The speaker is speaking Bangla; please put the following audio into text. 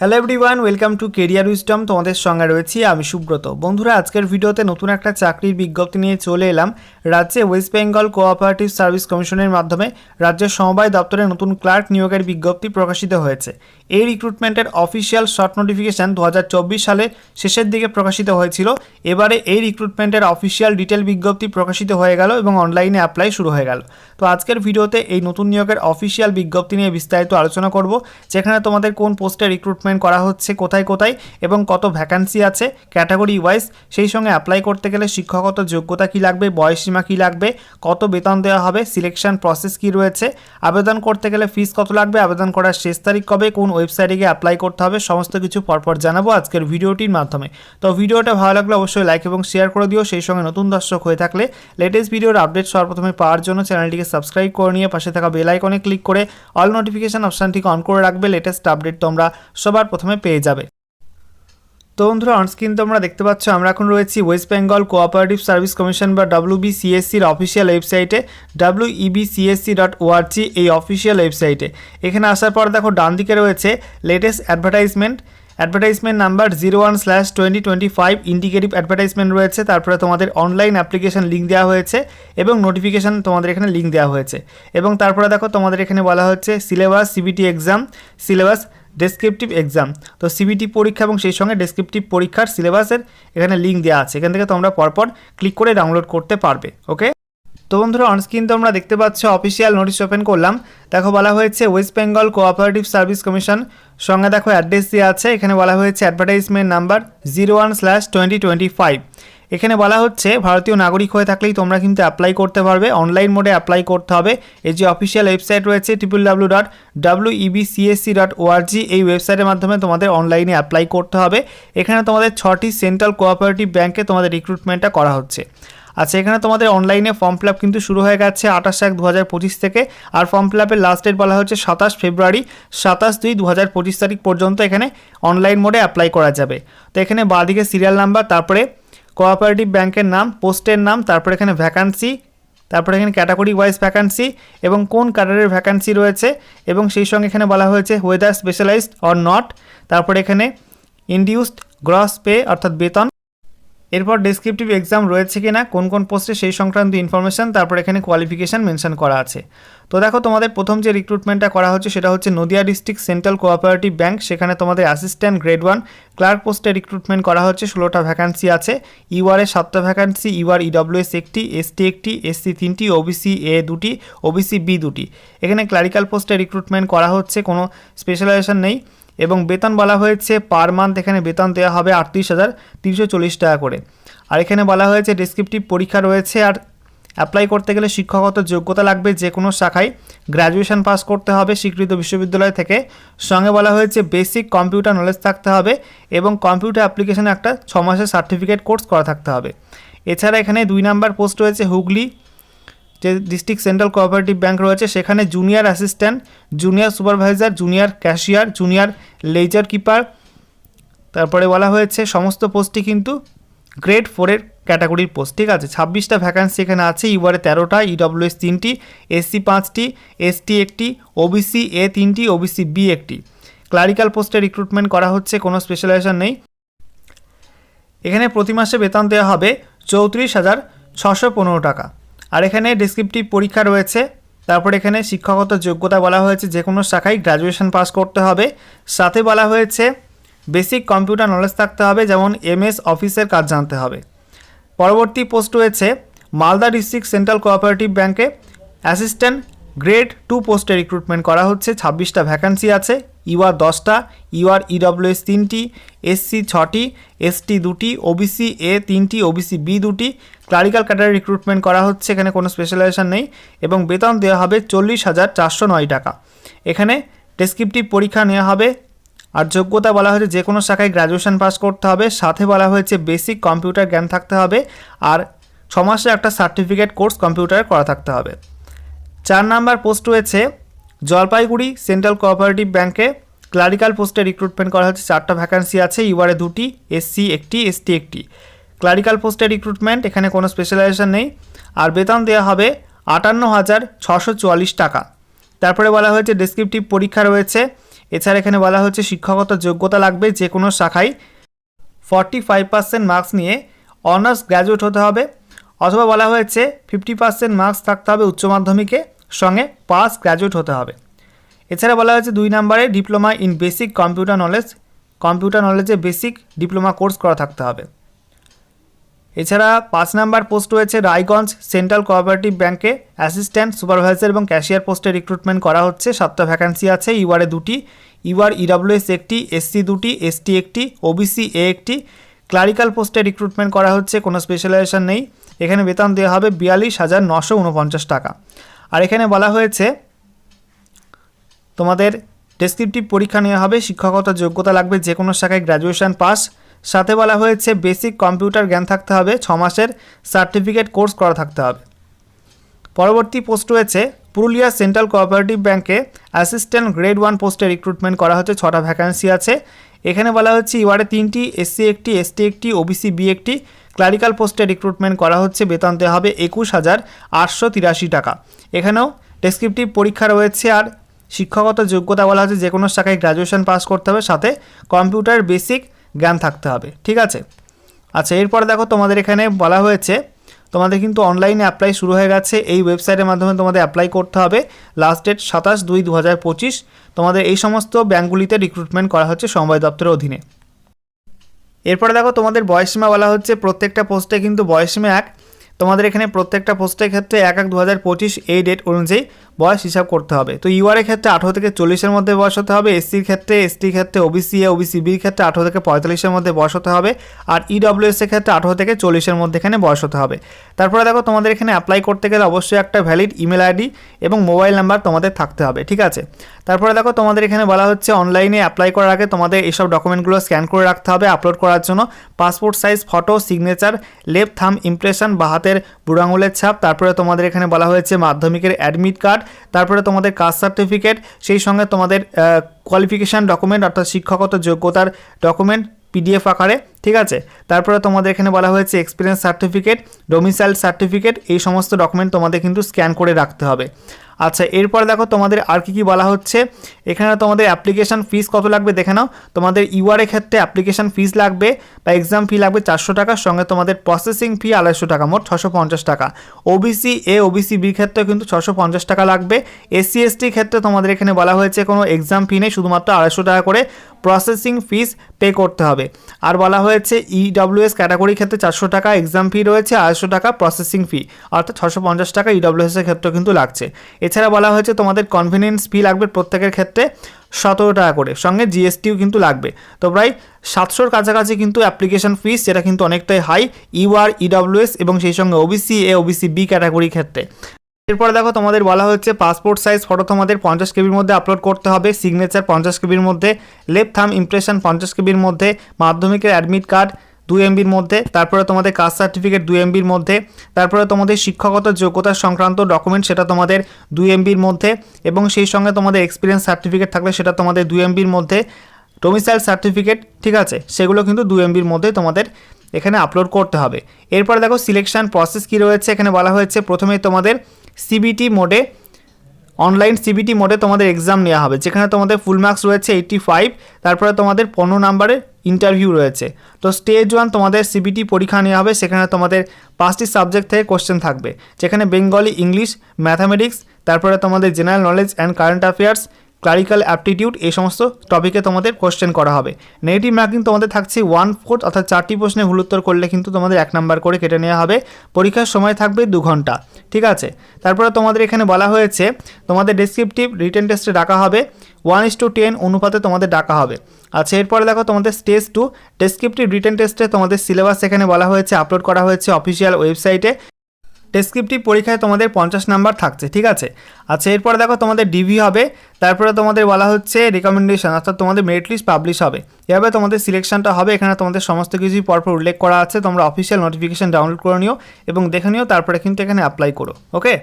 Hello everyone welcome to career wisdom তোমাদের সঙ্গে রয়েছি আমি সুব্রত। বন্ধুরা, আজকের ভিডিওতে নতুন একটা চাকরির বিজ্ঞপ্তি নিয়ে চলে এলাম। রাজ্যে ওয়েস্ট বেঙ্গল কোঅপারেটিভ সার্ভিস কমিশনের মাধ্যমে রাজ্যের সমবায় দপ্তরে নতুন ক্লার্ক নিয়োগের বিজ্ঞপ্তি প্রকাশিত হয়েছে। এই রিক্রুটমেন্টের অফিসিয়াল শর্ট নোটিফিকেশন দু সালে শেষের দিকে প্রকাশিত হয়েছিল। এবারে এই রিক্রুটমেন্টের অফিসিয়াল ডিটেল বিজ্ঞপ্তি প্রকাশিত হয়ে গেল এবং অনলাইনে অ্যাপ্লাই শুরু হয়ে গেল। তো আজকের ভিডিওতে এই নতুন নিয়োগের অফিসিয়াল বিজ্ঞপ্তি নিয়ে বিস্তারিত আলোচনা করব, যেখানে তোমাদের কোন পোস্টে রিক্রুটমেন্ট করা হচ্ছে, কোথায় কোথায় এবং কত ভ্যাকান্সি আছে ক্যাটাগরি ওয়াইজ সেই সঙ্গে অ্যাপ্লাই করতে গেলে শিক্ষাগত যোগ্যতা কী লাগবে বয়সসীমা কী লাগবে, কত বেতন দেওয়া হবে সিলেকশন প্রসেস কী রয়েছে, আবেদন করতে গেলে ফিস কত লাগবে, আবেদন করার শেষ তারিখ কবে, কোন ওয়েবসাইটে গিয়ে অ্যাপ্লাই করতে হবে। সমস্ত কিছু পরপর জানাব আজকের ভিডিওটির মাধ্যমে। তো ভিডিওটা ভালো লাগলে অবশ্যই লাইক এবং শেয়ার করে দিও। সেই সঙ্গে নতুন দর্শক হয়ে থাকলে লেটেস্ট ভিডিওর আপডেট সর্বপ্রথমে পাওয়ার জন্য চ্যানেলটিকে সাবস্ক্রাইব করে নিয়ে পাশে থাকা বেল আইকনে ক্লিক করে অল নোটিফিকেশন অপশানটিকে অন করে রাখবে। লেটেস্ট আপডেট তোমরা সবার প্রথমে পেয়ে যাবে। তো বন্ধুরা অনস্ক্রিন তোমরা দেখতে পাচ্ছ, আমরা এখন রয়েছি West Bengal cooperative service commission বা ডাব্লিউবিসিএসসির অফিসিয়াল ওয়েবসাইটে ডাব্লিউ ইবিসিএসসি ডট ওআরজি এই অফিসিয়াল ওয়েবসাইটে এখানে আসার পর দেখো, ডান দিকে রয়েছে latest advertisement advertisement number zero one slash twenty twenty five indicative advertisement রয়েছে, তারপরে তোমাদের অনলাইন অ্যাপ্লিকেশন লিঙ্ক দেওয়া হয়েছে, এবং নোটিফিকেশান তোমাদের এখানে লিঙ্ক দেওয়া হয়েছে। এবং তারপরে দেখো, তোমাদের এখানে বলা হচ্ছে syllabus CBT exam syllabus descriptive exam তো সিবিটি পরীক্ষা এবং সেই সঙ্গে ডেসক্রিপটিভ পরীক্ষার সিলেবাসের এখানে লিঙ্ক দেওয়া আছে। এখান থেকে তোমরা পরপর ক্লিক করে ডাউনলোড করতে পারবে ওকে তো বন্ধুরা অনস্ক্রিন তোমরা দেখতে পাচ্ছ অফিসিয়াল নোটিশ ওপেন করলাম। দেখো, বলা হয়েছে West Bengal cooperative service commission সঙ্গে দেখো অ্যাড্রেস দেওয়া আছে। এখানে বলা হয়েছে advertisement number zero one slash twenty twenty five এখানে বলা হচ্ছে, ভারতীয় নাগরিক হয়ে থাকলেই তোমরা কিন্তু অ্যাপ্লাই করতে পারবে অনলাইন মোডে অ্যাপ্লাই করতে হবে। এই যে অফিসিয়াল ওয়েবসাইট রয়েছে triple W dot W EBCSC dot ORG এই ওয়েবসাইটের মাধ্যমে তোমাদের অনলাইনে অ্যাপ্লাই করতে হবে। এখানে তোমাদের ছটি সেন্ট্রাল কোঅপারেটিভ ব্যাংকে তোমাদের রিক্রুটমেন্টটা করা হচ্ছে। আচ্ছা এখানে তোমাদের অনলাইনে ফর্ম ফিল কিন্তু শুরু হয়ে গেছে আঠাশ এক দু থেকে। আর ফর্ম ফিল আপের লাস্ট ডেট বলা হচ্ছে সাতাশ ফেব্রুয়ারি, সাতাশ দুই দু হাজার তারিখ পর্যন্ত এখানে অনলাইন মোডে অ্যাপ্লাই করা যাবে। তো এখানে বাঁদিকে সিরিয়াল নাম্বার তারপরে কোঅপারেটিভ ব্যাংকের নাম, পোস্টের নাম, তারপর এখানে ভ্যাকান্সি তারপরে এখানে ক্যাটাগরি ওয়াইজ ভ্যাকান্সি এবং কোন ক্যাডারের ভ্যাকান্সি রয়েছে এবং সেই সঙ্গে এখানে বলা হয়েছে ওয়েদার স্পেশালাইজড অর নট তারপরে এখানে ইন্ডিউসড গ্রস পে অর্থাৎ বেতন। এরপর ডেসক্রিপটিভ এক্সাম রয়েছে কি না কোন কোন পোস্টে সেই সংক্রান্ত ইনফরমেশান তারপর এখানে কোয়ালিফিকেশান মেনশন করা আছে। তো দেখো, তোমাদের প্রথম যে রিক্রুটমেন্টটা করা হচ্ছে, সেটা হচ্ছে Nadia district central cooperative bank সেখানে তোমাদের অ্যাসিস্ট্যান্ট গ্রেড ওয়ান ক্লার্ক পোস্টে রিক্রুটমেন্ট করা হচ্ছে, ষোলোটা ভ্যাকান্সি আছে। ইউআর এ সাতটা ভ্যাকান্সি ইউআর ইডব্লিউএস একটি এসটি একটি এসসি তিনটি ওবিসি এ দুটি ওবিসি বি দুটি। এখানে ক্লারিক্যাল পোস্টে রিক্রুটমেন্ট করা হচ্ছে, কোনো স্পেশালাইজেশন নেই। এবং বেতন বলা হয়েছে পার মান্থ এখানে বেতন দেওয়া হবে আটত্রিশ হাজার তিনশো চল্লিশ টাকা করে। আর এখানে বলা হয়েছে ডেসক্রিপটিভ পরীক্ষা রয়েছে আর অ্যাপ্লাই করতে গেলে শিক্ষাগত যোগ্যতা লাগবে যে কোনো শাখায়। গ্র্যাজুয়েশন পাস করতে হবে স্বীকৃত বিশ্ববিদ্যালয় থেকে। সঙ্গে বলা হয়েছে বেসিক কম্পিউটার নলেজ থাকতে হবে এবং কম্পিউটার অ্যাপ্লিকেশনে একটা ছ মাসের সার্টিফিকেট কোর্স করা থাকতে হবে। এছাড়া এখানে দুই নাম্বার পোস্ট রয়েছে হুগলি যে ডিস্ট্রিক্ট সেন্ট্রাল কোঅপারেটিভ ব্যাংক রয়েছে, সেখানে junior assistant junior supervisor junior cashier junior ledger keeper তারপরে বলা হয়েছে সমস্ত পোস্টই কিন্তু গ্রেড ফোরের ক্যাটাগরির পোস্ট ঠিক আছে? ছাব্বিশটা ভ্যাকান্সি এখানে আছে ইউআরে তেরোটা ইডব্লিউএস তিনটি এসসি পাঁচটি এসটি একটি ওবিসি এ তিনটি ওবিসি বি একটি। ক্লারিক্যাল পোস্টে রিক্রুটমেন্ট করা হচ্ছে, কোনো স্পেশালাইজেশন নেই। এখানে প্রতি মাসে বেতন দেওয়া হবে চৌত্রিশ হাজার ছশো পনেরো টাকা। আর এখানে ডিসক্রিপটিভ পরীক্ষা রয়েছে। তারপর এখানে শিক্ষাগত যোগ্যতা বলা হয়েছে যে কোনো শাখায় গ্র্যাজুয়েশন পাস করতে হবে। সাথে বলা হয়েছে বেসিক কম্পিউটার নলেজ থাকতে হবে, যেমন এমএস অফিসের কাজ জানতে হবে। পরবর্তী পোস্ট রয়েছে, মালদা ডিস্ট্রিক্ট সেন্ট্রাল কোঅপারেটিভ ব্যাংকে অ্যাসিস্ট্যান্ট গ্রেড টু পোস্টে রিক্রুটমেন্ট করা হচ্ছে, ছাব্বিশটা ভ্যাকান্সি আছে ইউআর দশটা ইউআর ইডব্লিউএস তিনটি এসসি ছটি এসটি দুটি ওবিসি এ তিনটি ওবিসি বি দুটি। ক্লারিক্যাল ক্যাডারে রিক্রুটমেন্ট করা হচ্ছে, এখানে কোনো স্পেশালাইজেশন নেই এবং বেতন দেওয়া হবে চল্লিশ হাজার চারশো নয় টাকা। এখানে ডেসক্রিপটিভ পরীক্ষা নেওয়া হবে আর যোগ্যতা বলা হয়েছে, যে কোনো শাখায় গ্র্যাজুয়েশন পাস করতে হবে। সাথে বলা হয়েছে বেসিক কম্পিউটার জ্ঞান থাকতে হবে আর ছমাসে একটা সার্টিফিকেট কোর্স কম্পিউটারে করা থাকতে হবে। চার নাম্বার পোস্ট রয়েছে, জলপাইগুড়ি সেন্ট্রাল কোঅপারেটিভ ব্যাংকে ক্লারিক্যাল পোস্টে রিক্রুটমেন্ট করা হচ্ছে। চারটা ভ্যাকান্সি আছে ইউআরে দুটি এসসি একটি এসটি একটি। ক্লারিক্যাল পোস্টে রিক্রুটমেন্ট এখানে কোনো স্পেশালাইজেশন নেই। আর বেতন দেওয়া হবে আটান্ন হাজার ছশো চুয়াল্লিশ টাকা। তারপরে বলা হয়েছে ডেসক্রিপটিভ পরীক্ষা রয়েছে। এছাড়া এখানে বলা হচ্ছে শিক্ষাগত যোগ্যতা লাগবে যে কোনো শাখায় ফর্টি ফাইভ পার্সেন্ট মার্কস নিয়ে অনার্স গ্র্যাজুয়েট হতে হবে। অথবা বলা হয়েছে ফিফটি পার্সেন্ট মার্কস থাকতে হবে উচ্চ মাধ্যমিকে, সঙ্গে পাস গ্র্যাজুয়েট হতে হবে। এছাড়া বলা হয়েছে দুই নম্বরে diploma in basic computer knowledge computer নলেজে basic diploma course করা থাকতে হবে। এছাড়া পাঁচ নাম্বার পোস্ট রয়েছে রায়গঞ্জ সেন্ট্রাল কোঅপারেটিভ ব্যাংকে অ্যাসিস্ট্যান্ট সুপারভাইজার এবং ক্যাশিয়ার পোস্টে রিক্রুটমেন্ট করা হচ্ছে। সাতটা ভ্যাকান্সি আছে ইউআরএ দুটি ইউআর ইডাব্লিউএস একটি এসসি দুটি এসটি একটি ওবিসি এ একটি। ক্লারিক্যাল পোস্টে রিক্রুটমেন্ট করা হচ্ছে, কোনো স্পেশালাইজেশন নেই। এখানে বেতন দেওয়া হবে বিয়াল্লিশ হাজার নশো উনপঞ্চাশ টাকা। আর এখানে বলা হয়েছে, তোমাদের ডেসক্রিপটিভ পরীক্ষা নেওয়া হবে শিক্ষাগত যোগ্যতা লাগবে যে কোনো শাখায় গ্র্যাজুয়েশন পাস সাথে বলা হয়েছে বেসিক কম্পিউটার জ্ঞান থাকতে হবে, ছ মাসের সার্টিফিকেট কোর্স করা থাকতে হবে। পরবর্তী পোস্ট রয়েছে, পুরুলিয়া সেন্ট্রাল কোঅপারেটিভ ব্যাংকে অ্যাসিস্ট্যান্ট গ্রেড ওয়ান পোস্টে রিক্রুটমেন্ট করা হচ্ছে, ছটা ভ্যাকান্সি আছে। এখানে বলা হচ্ছে ইউআরে তিনটি এসসি একটি এসটি একটি ওবিসি বি একটি ক্লারিক্যাল পোস্টে রিক্রুটমেন্ট করা হচ্ছে, বেতন দেওয়া হবে একুশ হাজার আটশো তিরাশি টাকা। এখানেও ডেসক্রিপটিভ পরীক্ষা রয়েছে আর শিক্ষাগত যোগ্যতা বলা হচ্ছে যে কোনো শাখায় গ্র্যাজুয়েশন পাস করতে হবে, সাথে কম্পিউটার বেসিক জ্ঞান থাকতে হবে, ঠিক আছে? আচ্ছা এরপর দেখো তোমাদের এখানে বলা হয়েছে, তোমাদের কিন্তু অনলাইনে অ্যাপ্লাই শুরু হয়ে গেছে, এই ওয়েবসাইটের মাধ্যমে তোমাদের অ্যাপ্লাই করতে হবে লাস্ট ডেট সাতাশ দুই দু তোমাদের এই সমস্ত ব্যাঙ্কগুলিতে রিক্রুটমেন্ট করা হচ্ছে সমবায় দপ্তরের অধীনে। এরপরে দেখো তোমাদের বয়সীমা বলা হচ্ছে প্রত্যেকটা পোস্টে কিন্তু বয়সীমা এক। তোমাদের এখানে প্রত্যেকটা পোস্টের ক্ষেত্রে এক এক দু এই ডেট অনুযায়ী বয়স হিসাব করতে হবে। তো ইউআরের ক্ষেত্রে আঠেরো থেকে চল্লিশের মধ্যে বয়স হতে হবে এসসির ক্ষেত্রে এসটির ক্ষেত্রে ওবিসি এ ওবিসি বির ক্ষেত্রে আঠেরো থেকে পঁয়তাল্লিশের মধ্যে বয়স হতে হবে আর ইডব্লিউএস এর ক্ষেত্রে আঠারো থেকে চল্লিশের মধ্যে এখানে বয়স হতে হবে। তারপরে দেখো তোমাদের এখানে অ্যাপ্লাই করতে গেলে অবশ্যই একটা ভ্যালিড ইমেল আইডি এবং মোবাইল নাম্বার তোমাদের থাকতে হবে, ঠিক আছে? তারপরে দেখো তোমাদের এখানে বলা হচ্ছে অনলাইনে অ্যাপ্লাই করার আগে তোমাদের এইসব ডকুমেন্টগুলো স্ক্যান করে রাখতে হবে আপলোড করার জন্য। Passport size photo signature left thumb impression বা হাতের বুড়ো আঙুলের ছাপ। তারপরে তোমাদের এখানে বলা হয়েছে মাধ্যমিকের অ্যাডমিট কার্ড তারপরে তোমাদের কাস্ট সার্টিফিকেট সেই সঙ্গে তোমাদের কোয়ালিফিকেশান ডকুমেন্ট অর্থাৎ শিক্ষাগত যোগ্যতার ডকুমেন্ট পিডিএফ আকারে, ঠিক আছে? তারপরে তোমাদের এখানে বলা হয়েছে এক্সপিরিয়েন্স সার্টিফিকেট ডোমিসাইল সার্টিফিকেট এই সমস্ত ডকুমেন্ট তোমাদের কিন্তু স্ক্যান করে রাখতে হবে। আচ্ছা এরপর দেখো তোমাদের আর কি কি বলা হচ্ছে। এখানে তোমাদের অ্যাপ্লিকেশান ফিস কত লাগবে দেখে নাও। তোমাদের ইউআর ক্ষেত্রে অ্যাপ্লিকেশান ফিস লাগবে বা এক্সাম ফি লাগবে চারশো টাকা, সঙ্গে তোমাদের প্রসেসিং ফি আড়াইশো টাকা, মোট ছশো পঞ্চাশ টাকা। ওবিসি এ ওবিসি বি ক্ষেত্রে কিন্তু ছশো পঞ্চাশ টাকা লাগবে। এসসি এসটির ক্ষেত্রে তোমাদের এখানে বলা হয়েছে কোনো এক্সাম ফি নেই, শুধুমাত্র আড়াইশো টাকা করে। প্রসেসিং ফিস পে করতে হবে। আর বলা হয়েছে ইডব্লিউএস ক্যাটাগরি ক্ষেত্রে চারশো টাকা এক্সাম ফি রয়েছে, আড়াইশো টাকা প্রসেসিং ফি অর্থাৎ ছশো পঞ্চাশ টাকা ইডব্লিউএস এর ক্ষেত্রেও কিন্তু লাগছে। এছাড়া বলা হয়েছে, তোমাদের কনভিনিয়েন্স ফি লাগবে প্রত্যেকের ক্ষেত্রে সতেরো টাকা করে, সঙ্গে জিএসটিও কিন্তু লাগবে। তো প্রায় সাতশোর কাছাকাছি কিন্তু অ্যাপ্লিকেশন ফিস যেটা কিন্তু অনেকটাই হাই ইউআর ইডব্লিউএস এবং সেই সঙ্গে ওবিসি এ ওবিসি বি ক্যাটাগরির ক্ষেত্রে। এরপরে দেখো তোমাদের বলা হচ্ছে পাসপোর্ট সাইজ ফটো তোমাদের পঞ্চাশ কেবির মধ্যে আপলোড করতে হবে সিগনেচার পঞ্চাশ কেবির মধ্যে লেফট থাম ইমপ্রেশন পঞ্চাশ কেবির মধ্যে, মাধ্যমিকের অ্যাডমিট কার্ড দু এমবির মধ্যে, তারপরে তোমাদের কাস্ট সার্টিফিকেট দু এমবির মধ্যে, তারপরে তোমাদের শিক্ষাগত যোগ্যতা সংক্রান্ত ডকুমেন্ট সেটা তোমাদের দুই এমবির মধ্যে এবং সেই সঙ্গে তোমাদের এক্সপিরিয়েন্স সার্টিফিকেট থাকলে সেটা তোমাদের দু এমবির মধ্যে। ডোমিসাইল সার্টিফিকেট ঠিক আছে? সেগুলো কিন্তু দু এমবির মধ্যে তোমাদের এখানে আপলোড করতে হবে। এরপর দেখো সিলেকশন প্রসেস কী রয়েছে? এখানে বলা হয়েছে প্রথমে তোমাদের সিবিটি মোডে অনলাইন সিবিটি মোডে তোমাদের এক্সাম নেওয়া হবে। যেখানে তোমাদের ফুল মার্কস রয়েছে এইটটি ফাইভ তারপরে তোমাদের পনেরো নাম্বারে ইন্টারভিউ রয়েছে। তো স্টেজ ওয়ান তোমাদের সিবিটি পরীক্ষা নেওয়া হবে, সেখানে তোমাদের পাঁচটি সাবজেক্ট থেকে কোশ্চেন থাকবে। যেখানে বেঙ্গলি ইংলিশ ম্যাথামেটিক্স তারপরে তোমাদের general knowledge and current affairs clerical aptitude এই সমস্ত টপিকে তোমাদের কোশ্চেন করা হবে। নেগেটিভ মার্কিং তোমাদের থাকছে ওয়ান ফোর্থ অর্থাৎ চারটি প্রশ্নে ভুল উত্তর করলে কিন্তু তোমাদের এক নাম্বার করে কেটে নেওয়া হবে। পরীক্ষার সময় থাকবে দু ঘণ্টা, ঠিক আছে? তারপরে তোমাদের এখানে বলা হয়েছে, তোমাদের ডেসক্রিপটিভ রিটেন টেস্টে ডাকা হবে। ওয়ান ইস টু টেন অনুপাতে তোমাদের ডাকা হবে। আচ্ছা এরপরে দেখো তোমাদের স্টেজ টু ডেসক্রিপটিভ রিটেন টেস্টে তোমাদের সিলেবাস এখানে বলা হয়েছে আপলোড করা হয়েছে অফিসিয়াল ওয়েবসাইটে ডেসক্রিপটিভ পরীক্ষায় তোমাদের পঞ্চাশ নাম্বার থাকছে, ঠিক আছে? আচ্ছা এরপর দেখো তোমাদের ডিভি হবে, তারপরে তোমাদের বলা হচ্ছে রেকমেন্ডেশন অর্থাৎ তোমাদের মেরিট লিস্ট পাবলিশ হবে। এভাবে তোমাদের সিলেকশনটা হবে, এখানে তোমাদের সমস্ত কিছুই পরপর উল্লেখ করা আছে, তোমরা অফিসিয়াল নোটিফিকেশন ডাউনলোড করে নিও এবং দেখে নিও, তারপরে কিন্তু এখানে অ্যাপ্লাই করো ওকে